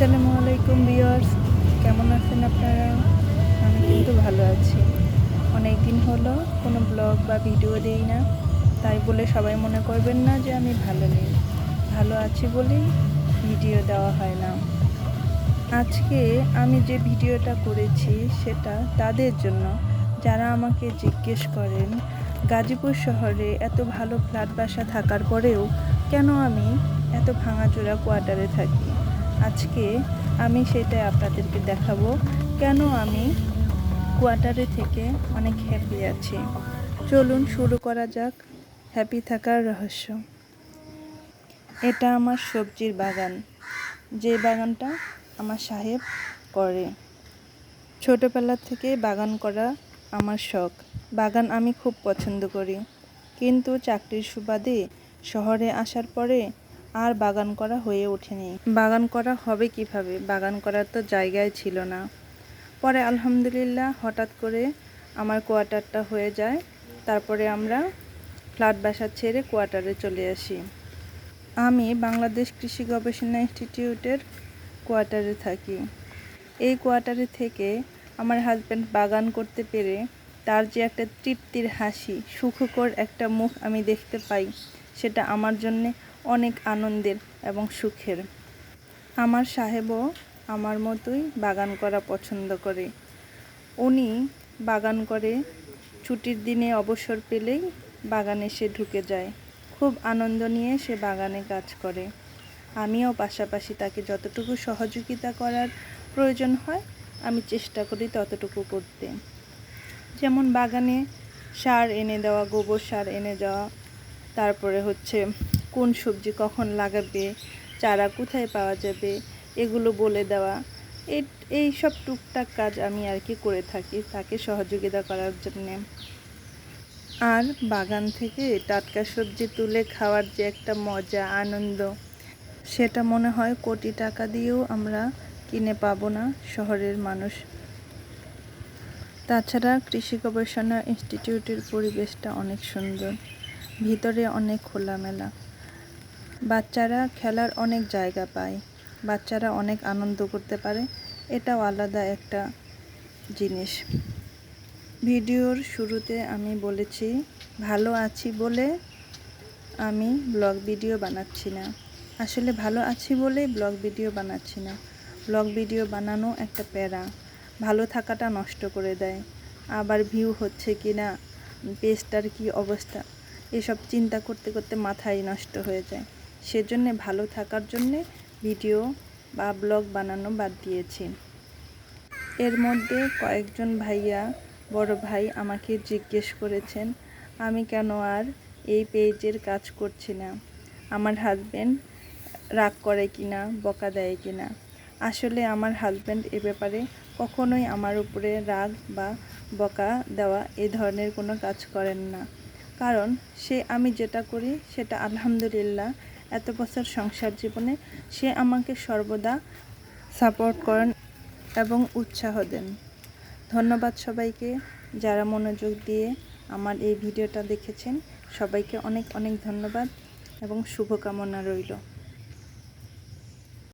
আসসালামু আলাইকুম বিয়ার্স কেমন আছেন আপনারা? আমি কিন্তু ভালো আছি। অনেক দিন হলো, কোনো ব্লগ বা ভিডিও দেই না, তাই বলে সবাই মনে করবেন না যে আমি ভালো নেই। ভালো আছি বলেই ভিডিও দেওয়া হয় না। আজকে আমি যে ভিডিওটা করেছি, সেটা তাদের জন্য। যারা আমাকে জিজ্ঞেস করেন, গাজীপুর শহরে এত ভালো ফ্ল্যাট বাসা থাকার পরেও কেন আমি এত ভাঙাচোরা কোয়ার্টারে থাকি? আজকে আমি সেটা আপনাদেরকে দেখাবো। কেন আমি কোয়ার্টারে থেকে অনেক হ্যাপি আছি? চলুন শুরু করা যাক। হ্যাপি থাকার রহস্য। এটা আমার সবজির বাগান। যে বাগানটা আমার সাহেব করে। ছোটোবেলা থেকে বাগান করা আমার শখ। বাগান আমি খুব পছন্দ করি। কিন্তু চাকরির সুবাদে শহরে আসার পরে আর বাগান করা হয়ে ওঠেনি। বাগান করা হবে কীভাবে? বাগান করার তো জায়গায় ছিল না। পরে আলহামদুলিল্লাহ হঠাৎ করে আমার কোয়ার্টারটা হয়ে যায়। তারপরে আমরা ফ্ল্যাট বাসা ছেড়ে কোয়ার্টারে চলে আসি। আমি বাংলাদেশ কৃষি গবেষণা ইনস্টিটিউটের কোয়ার্টারে থাকি। এই কোয়ার্টারে থেকে আমার হাজব্যান্ড বাগান করতে পেরে তার যে একটা তৃপ্তির হাসি, সুখকর একটা মুখ আমি দেখতে পাই, সেটা আমার জন্যে অনেক আনন্দের এবং সুখের। আমার সাহেবও আমার মতোই বাগান করা পছন্দ করে। উনি বাগান করে ছুটির দিনে অবসর পেলেই বাগানে সে ঢুকে যায়। খুব আনন্দ নিয়ে সে বাগানে কাজ করে। আমিও পাশাপাশি তাকে যতটুকু সহযোগিতা করার প্রয়োজন হয়, আমি চেষ্টা করি ততটুকু করতে। যেমন বাগানে সার এনে দেওয়া, গোবর সার এনে দেওয়া, তারপরে হচ্ছে কোন সবজি কখন লাগাবে, চারা কোথায় পাওয়া যাবে, এগুলো বলে দেওয়া। এই এই সব টুকটাক কাজ আমি আর কি করে থাকি তাকে সহযোগিতা করার জন্যে। আর বাগান থেকে টাটকা সবজি তুলে খাওয়ার যে একটা মজা, আনন্দ, সেটা মনে হয় কোটি টাকা দিয়েও আমরা কিনে পাবো না শহরের মানুষ। তাছাড়া কৃষি গবেষণা ইনস্টিটিউটের পরিবেশটা অনেক সুন্দর, ভিতরে অনেক খোলামেলা। বাচ্চারা খেলার অনেক জায়গা পায়। বাচ্চারা অনেক আনন্দ করতে পারে। এটাও আলাদা একটা জিনিস। ভিডিওর শুরুতে আমি বলেছি, ভালো আছি বলে আমি ব্লগ ভিডিও বানাচ্ছি না। আসলে ভালো আছি বলেই ব্লগ ভিডিও বানাচ্ছি না। ব্লগ ভিডিও বানানো একটা প্যারা। ভালো থাকাটা নষ্ট করে দেয়। আবার ভিউ হচ্ছে কি না, পেজটার কী অবস্থা, এসব চিন্তা করতে করতে মাথায় নষ্ট হয়ে যায়। সেজন্যে ভালো থাকার জন্যে ভিডিও বা ব্লগ বানানো বাদ দিয়েছি। এর মধ্যে কয়েকজন ভাইয়া, বড় ভাই আমাকে জিজ্ঞেস করেছেন, আমি কেন আর এই পেজের কাজ করছি না? আমার হাজব্যান্ড রাগ করে কি না বকা দেয় কি না আসলে আমার হাজব্যান্ড এ ব্যাপারে কখনোই আমার উপরে রাগ বা বকা দেওয়া এ ধরনের কোনো কাজ করেন না। কারণ সে আমি যেটা করি সেটা আলহামদুলিল্লাহ এত বছর সংসার জীবনে সে আমাকে সর্বদা সাপোর্ট করেন এবং উৎসাহ দেন। ধন্যবাদ সবাইকে যারা মনোযোগ দিয়ে আমার এই ভিডিওটা দেখেছেন। সবাইকে অনেক অনেক ধন্যবাদ এবং শুভকামনা রইল।